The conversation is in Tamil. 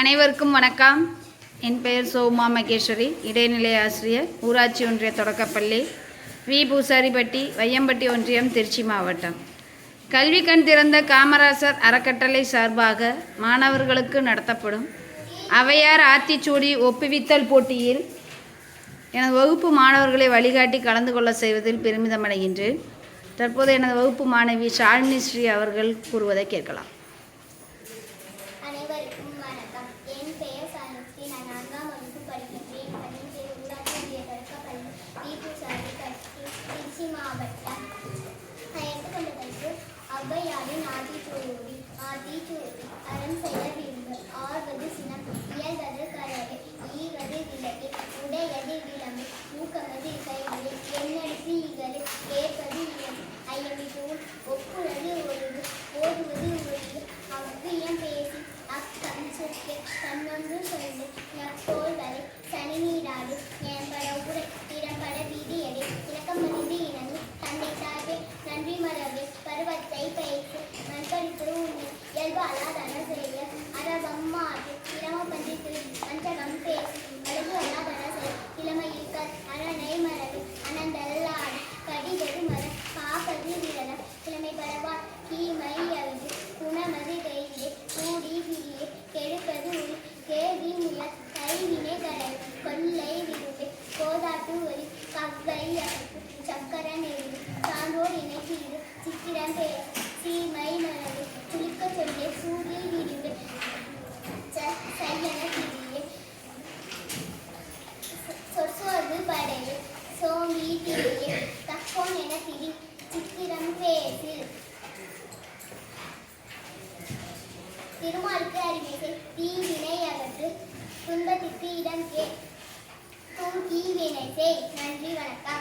அனைவருக்கும் வணக்கம். என் பெயர் சோமா மகேஸ்வரி இடைநிலை ஆசிரியர் ஊராட்சி ஒன்றிய தொடக்கப்பள்ளி வி. பூசாரிப்பட்டி வையம்பட்டி ஒன்றியம் திருச்சி மாவட்டம். கல்வி கண் திறந்த காமராசர் அறக்கட்டளை சார்பாக மாணவர்களுக்கு நடத்தப்படும் அவையார் ஆத்திச்சூடி ஒப்புவித்தல் போட்டியில் எனது வகுப்பு மாணவர்களை வழிகாட்டி கலந்து கொள்ள செய்வதில் பெருமிதமடைகின்றேன். தற்போது எனது வகுப்பு மாணவி ஷாலினி ஸ்ரீ அவர்கள் கூறுவதை கேட்கலாம் அனைவருக்கும் வணக்கம் என் பெயர் நான் நான்காம் வகுப்பு படிக்கின்றேன் பள்ளி பேர் ஊராட்சி ஒன்றிய தொடக்கப்பள்ளி தீபுசாரி கட்சி திருச்சி மாவட்டம். நான் எடுத்துக்கொண்ட தலைப்பு ஔவையாரின் ஆத்திச்சூடி ஆத்திச்சூடி கவ்வை அழைப்பு சக்கர நெருங்கு சான்றோர் இணைப்பீடு சித்திரம் பேர் சீமை மரபு சுளிக்க சொல்லே சூரிய விரும்பு சையன திரியே. சொற்சோர்வு படையே சோம்பி திரியே தக்கோன் என திரி சித்திரம் பேசு திருமாலுக்கு அறிவிசை தீவினை அகற்று துன்பத்திற்கு இடம் கே நன்றி வணக்கம்.